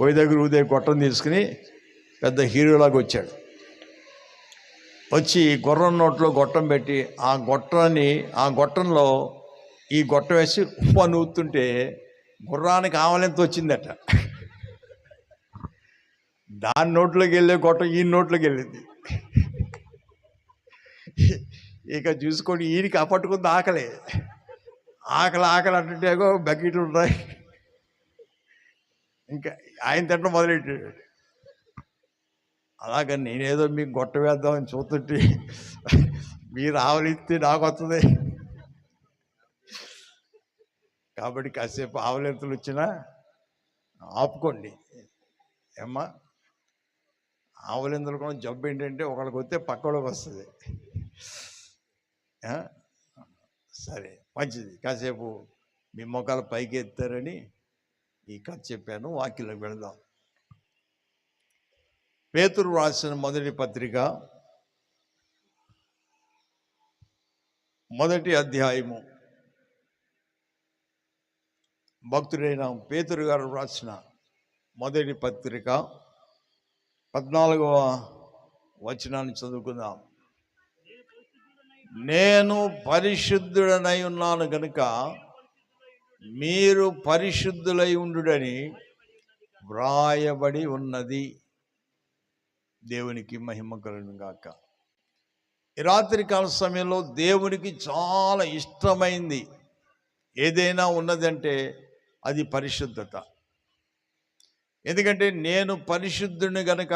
పోయి దగ్గర ఉదయ గొట్టం తీసుకుని పెద్ద హీరోలాగా వచ్చాడు. వచ్చి గుర్రం నోట్లో గొట్టం పెట్టి ఆ గొట్టాన్ని ఆ గొట్టంలో ఈ గొట్టం వేసి ఉప్పు అని ఊతుంటే గుర్రానికి ఆవలింత వచ్చిందట. దాని నోట్లోకి వెళ్ళే గొట్టం ఈ నోట్లోకి వెళ్ళింది. ఇక చూసుకొని ఈయనకి అప్పట్టుకుంది ఆకలి. ఆకలి ఆకలి అంటుంటేగో బకెట్లు ఉన్నాయి. ఇంకా ఆయన తింటం మొదలెట్టాడు. అలాగని నేనేదో మీకు గొట్ట వేద్దామని చూస్తుంటే మీరు ఆవలిస్తే నాకు వస్తుంది. కాబట్టి కాసేపు ఆవలింతలు వచ్చినా ఆపుకోండి. ఏమ్మా? ఆవలింతలు కూడా జబ్బు ఏంటంటే ఒకళ్ళకి వస్తే పక్కలోకి వస్తుంది. సరే మంచిది. కాసేపు మీ మొక్కలు పైకి ఎత్తారని ఈ కథ చెప్పాను వాక్యలోకి వెళదాం. పేతురు రాసిన మొదటి పత్రిక మొదటి అధ్యాయము. భక్తుడైన పేతురు గారు రాసిన మొదటి పత్రిక పద్నాలుగవ వచనాన్ని చదువుకుందాం. నేను పరిశుద్ధుడనై ఉన్నాను గనుక మీరు పరిశుద్ధులై ఉండుడని వ్రాయబడి ఉన్నది. దేవునికి మహిమ గాక. ఈ రాత్రి కాల సమయంలో దేవునికి చాలా ఇష్టమైంది. ఏదైనా ఉన్నదంటే అది పరిశుద్ధత. ఎందుకంటే నేను పరిశుద్ధుని గనక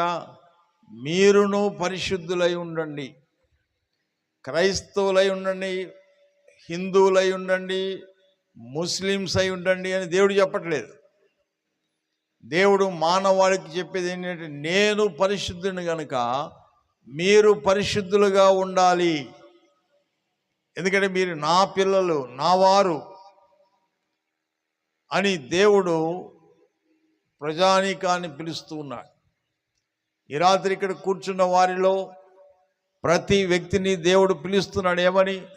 మీరును పరిశుద్ధులై ఉండండి. క్రైస్తవులై ఉండండి హిందువులై ఉండండి ముస్లిమ్స్ అయి ఉండండి అని దేవుడు చెప్పట్లేదు. దేవుడు మానవాళికి చెప్పేది ఏంటంటే నేను పరిశుద్ధుని గనుక మీరు పరిశుద్ధులుగా ఉండాలి. ఎందుకంటే మీరు నా పిల్లలు నా వారు అని దేవుడు ప్రజానీకాన్ని పిలుస్తూ ఉన్నాడు. ఈ రాత్రి ఇక్కడ కూర్చున్న వారిలో ప్రతి వ్యక్తిని దేవుడు పిలుస్తున్నాడు. ఏమని?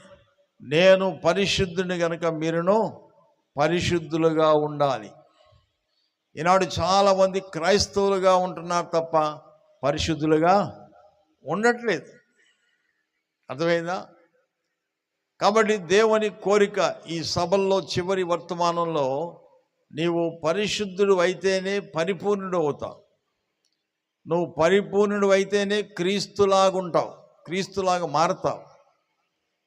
నేను పరిశుద్ధుని గనుక మీరును పరిశుద్ధులుగా ఉండాలి. ఈనాడు చాలామంది క్రైస్తవులుగా ఉంటున్నారు తప్ప పరిశుద్ధులుగా ఉండట్లేదు. అర్థమైందా? కాబట్టి దేవుని కోరిక ఈ సభల్లో చివరి వర్తమానంలో నీవు పరిశుద్ధుడు అయితేనే పరిపూర్ణుడు అవుతావు. నువ్వు పరిపూర్ణుడు అయితేనే క్రీస్తులాగా ఉంటావు క్రీస్తులాగా మారతావు.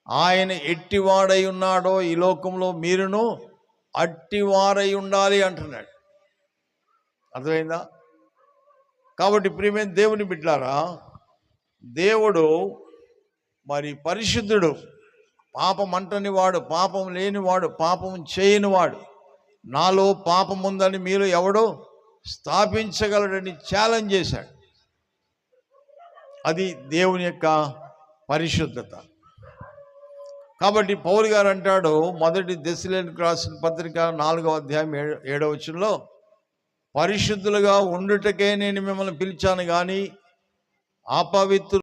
ఆయన ఎట్టివాడై ఉన్నాడో ఈ లోకంలో మీరును అట్టివారై ఉండాలి అంటున్నాడు. అర్థమైందా? కాబట్టి ప్రియమే దేవుని బిడ్డారా దేవుడు మరి పరిశుద్ధుడు పాపం అంటని వాడు పాపం లేనివాడు పాపం చేయనివాడు నాలో పాపం ఉందని మీరు ఎవడో స్థాపించగలడని ఛాలెంజ్ చేశాడు. అది దేవుని యొక్క పరిశుద్ధత. కాబట్టి పౌలు గారు అంటాడు మొదటి దెసిలేని రాసిన పత్రిక నాలుగవ అధ్యాయం ఏడు ఏడవ వచనంలో పరిశుద్ధులుగా ఉండుటకే నేను మిమ్మల్ని పిలిచాను కానీ అపవిత్రు